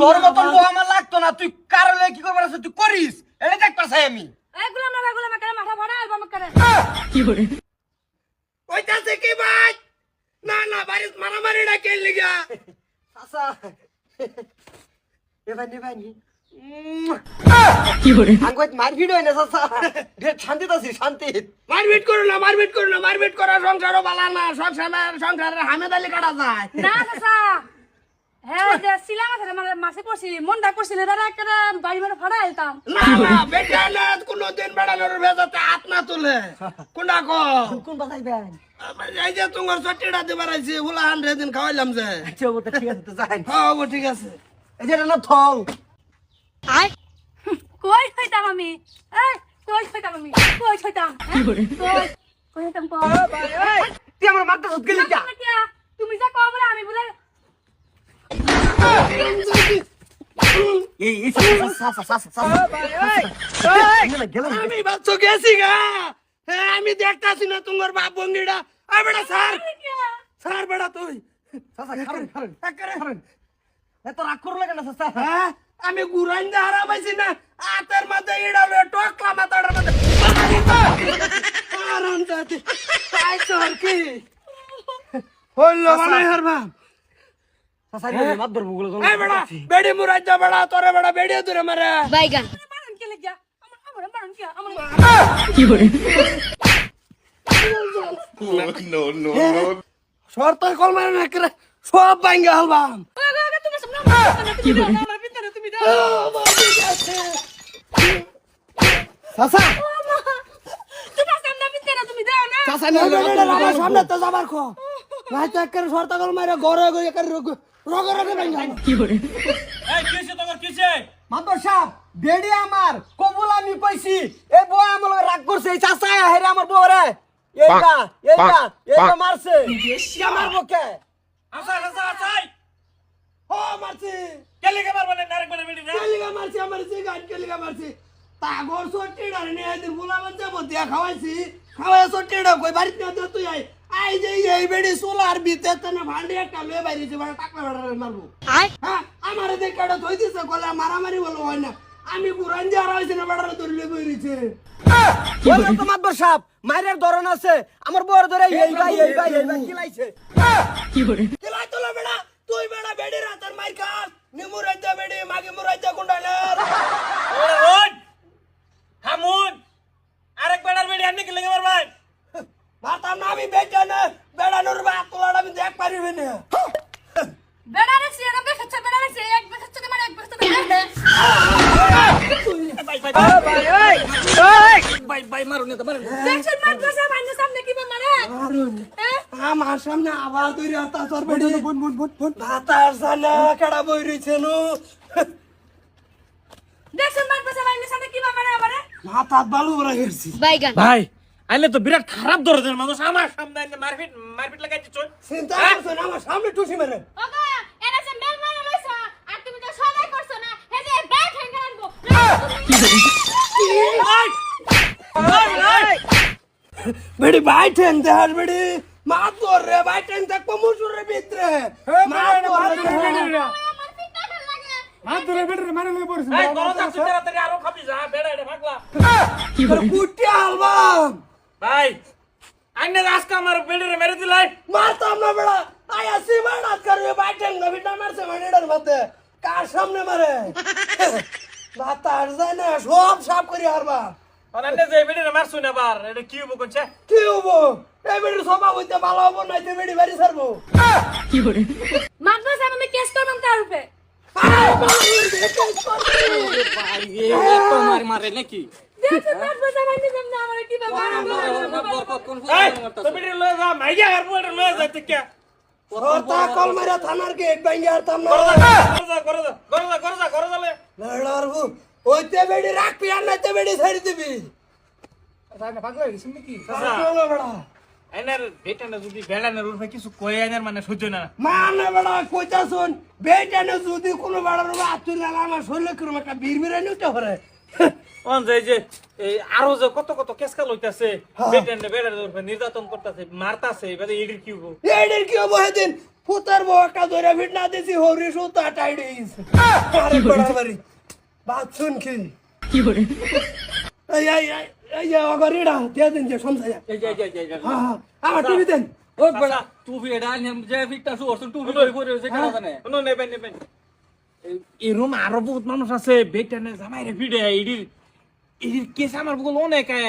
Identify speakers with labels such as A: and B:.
A: তোর মতন বউ আমার লাগতো না তুই কারণে কি করবার আছে তুই করিস। এটা দেখ পারছাই আমি।
B: করে
C: কি ভাই? না না বাড়িতে মারামারি ডাকে লিগা?
A: চাচা। এ ভাই নে ভাই নি আঙ্গুত মারপিট হয় না ঢের আছি শান্তি।
C: মারপিট করো না মারপিট করো না মারপিট করা সংসারও বালা না সংসারের সংসারের হামেদালি কাটা যায়।
B: না চাচা হ্যাঁ যে সিলাম আছে মানে মাসে করছি মনটা করছিল দাদা একটা বাড়ি মানে ফাড়া এলতাম
C: না না বেটা কোনো দিন বেড়ানোর ভেজাতে হাত না তুলে। কোনটা
A: কোন ভাই
C: এই যে তোমার চট্টিটা দিবার আইছি হুলা হান্ড্রেড দিন খাওয়াইলাম যে।
A: আচ্ছা ঠিক আছে যাই।
C: হ্যাঁ ঠিক আছে।
A: এই যে এটা না
B: কই হইতাম আমি এই কই হইতাম আমি কই হইতাম হ্যাঁ? কই হইতাম
A: তুই আমার মাথা সুত গেলি যা
B: তুমি কি- তুমি যা কও বলে আমি বলে
A: এই এই
C: আমি বাচ্চা গেছি গা হ্যাঁ আমি দেখতাছি না তোমার বাপ বঙ্গিটা আই বেটা স্যার স্যার বেটা তুই
A: খারেন খারেন
C: একেবারে
A: খারেন এত রাগ করলে কেন
C: হ্যাঁ আমি গুরাইন হারা পাইছি না আতের মধ্যে ইড়া লয়ে টকলা মাথাটার মধ্যে আরাম দাতে তাই তোর কি হইল মানে হারবা
A: চাচা মাত ধরবো গুলো
C: এই বেড়া বেড়ি মুরাই দে বেড়া তোরে বেড়া বেড়ি দূরে মারে
B: মারন কে লাগিয়া আমার আমার মারন কে আমার
C: শর্ত কল মারে না করে সব ভাঙ্গা হলবাম
B: কি আমার ভিতরে তুমি দাও
C: চাচা
B: সামনে ভিতরে তুমি দাও না
C: চাচা আমার সামনে তো যাবার খো রাইতে একের শর্ত কল মারে ঘরে গিয়ে একের রোগে রোগে ভাঙ্গা
D: এই কিছে তোমার কিছে
A: মাদর সাহেব বেডি আমার কবুল আমি পাইছি এই বউ আমার রাগ করছে এই চাচা হেরে আমার বউ রে এইটা এইটা এইটা মারছে কে মারবো কে
D: আসা আসা আসাই
C: ও মারছি
D: কেলে কে মানে বেডি না
C: মারছি আমার যে গান কেলিগা মারছি। তাগর সট্টি ডারে নিয়ে দিন বুলাবান যাব দিয়া খাওয়াইছি। খাওয়াই সট্টি ডা কই বাড়িতে না তুই আই আই যে এই বেড়ি সোলার বিতে না ভান্ডি একটা লয়ে বাইরেছে মানে টাকলা বেড়ারে মারবো। হ্যাঁ আমারে দেখ কাটা থই দিছে কলে মারামারি বলো হয় না। আমি গুরান দিয়ে আর হইছে না বইরিছে
A: তো মাদর সাহেব মায়ের ধরন আছে। আমার বউর ধরে এই ভাই এই ভাই এই ভাই কিলাইছে
C: কিলাই তোলা বেড়া তুই বেড়া বেড়ি রাতের মাইর খাস। নিমু রাইতে বেড়ি মাগে মু রাইতে কুন্ডালের
D: ওই হামুন আরেক বেড়ার বেডি আপনি কেলে কে মারবান
C: মারতাম না আমি বেটা না বেড়ানোর বাপ তোলার আমি দেখ পারিবে না
B: বেড়া রেছি এটা দেখাচ্ছে বেড়া রেছি এক দেখাচ্ছে মানে এক দেখাচ্ছে দেখে
D: ভাই ভাই ভাই ভাই মারুন না মারুন।
B: দেখছেন মাদ্রাসা বাইনে সামনে কি মারে হ্যাঁ?
C: আমার সামনে আবার তুই রাস্তা তোর বেড়ি বুন বুন বুন বুন ভাতার সালে কেডা বই রইছে নো?
B: দেখছেন মাদ্রাসা বাইনে সামনে কি মারে আমারে
C: মাথা বালু বড় গেছি।
D: ভাই আইলে তো বিরাট খারাপ দরদের মানুষ। আমার সামনে মারপিট মারপিট লাগাইছে চল।
C: চিন্তা করছ আমার সামনে টুসি মেরে
E: ওগো এরা যে মেল মানে লইছো আর তুমি তো সবাই করছ না হে যে ব্যাগ হ্যাঙ্গে আনব
C: বেড়ি ভাই ঠেং দেহার বেড়ি মা তোর রে ভাই ঠেং দেখ মুসুর রে ভিতরে মা তোর রে
E: আমার পিঠটা ভালো লাগে
D: এই দরজা তুই তাড়াতাড়ি আরও খাবি যা বেড়া এটা ভাগলা
C: কুটি আলবাম
D: ভাই আইনে রাস্তা আমার বেড়ে মেরে দিলাই
C: মারতাম না বেড়া আই আসি মারাত করবে ভাই ঠেং না বিটা মারছে মানিডার মধ্যে কার সামনে মারে ভাতার যায় না সব সাফ করি হারবা।
D: অনান্নে যে বেড়ে মারছু না বার এটা কি হব কোনছে
C: কি হব এই বেড়ি সভা হইতে ভালো হব নাইতে বেড়ি বাড়ি ছাড়বো।
B: মাদ্রাসা আমি কেস করলাম তার উপরে?
D: মার মারে নাকি?
B: বাইনে সামনে আমারে কি ব্যাপার
D: এই তো বেড়ে লয়ে যা মাইয়া আর বড় লয়ে যাইতে কে
C: তা কল মারা থানার গেট ভাঙ্গি আর তাম না। ওইতে বেড়ি রাখবি আর নাইতে বেড়ি ছেড়ে দিবি।
D: যদি কিছু মানে সহ্য না।
C: মানে বেড়া কইতা শুন বেটা যদি কোনো বেড়ার বা আতুর না আমার শরীরে কিরম একটা বীর বীর নিতে
D: অন যে যে আরও যে কত কত কেসকা লইতাছে বেটেন বেড়ার উপর নির্যাতন করতেছে মারতাছে এবারে এডির কি হব?
C: এডের কি হব ফুতার বউ একটা ধরে ভিট না দিছি হরি সুতা হয়ে গেছে। শুন কি এই এই এই এই যে অগরিডা দিয়ে দিন যে সমসায়া
D: এই যে এই যে এই যে
C: হ্যাঁ হ্যাঁ আমার টিভি দেন
F: ওই বেড়া তুই এটা যে ফিটটা শুরছ তুই করে করে সে কেন জানে
D: নো নেবেন নেবেন এই রুম আরও বহুত মানুষ আছে বেটা জামাই রে ভিড়ে ইডির ইডির কেস আমার বগল অনেক আয়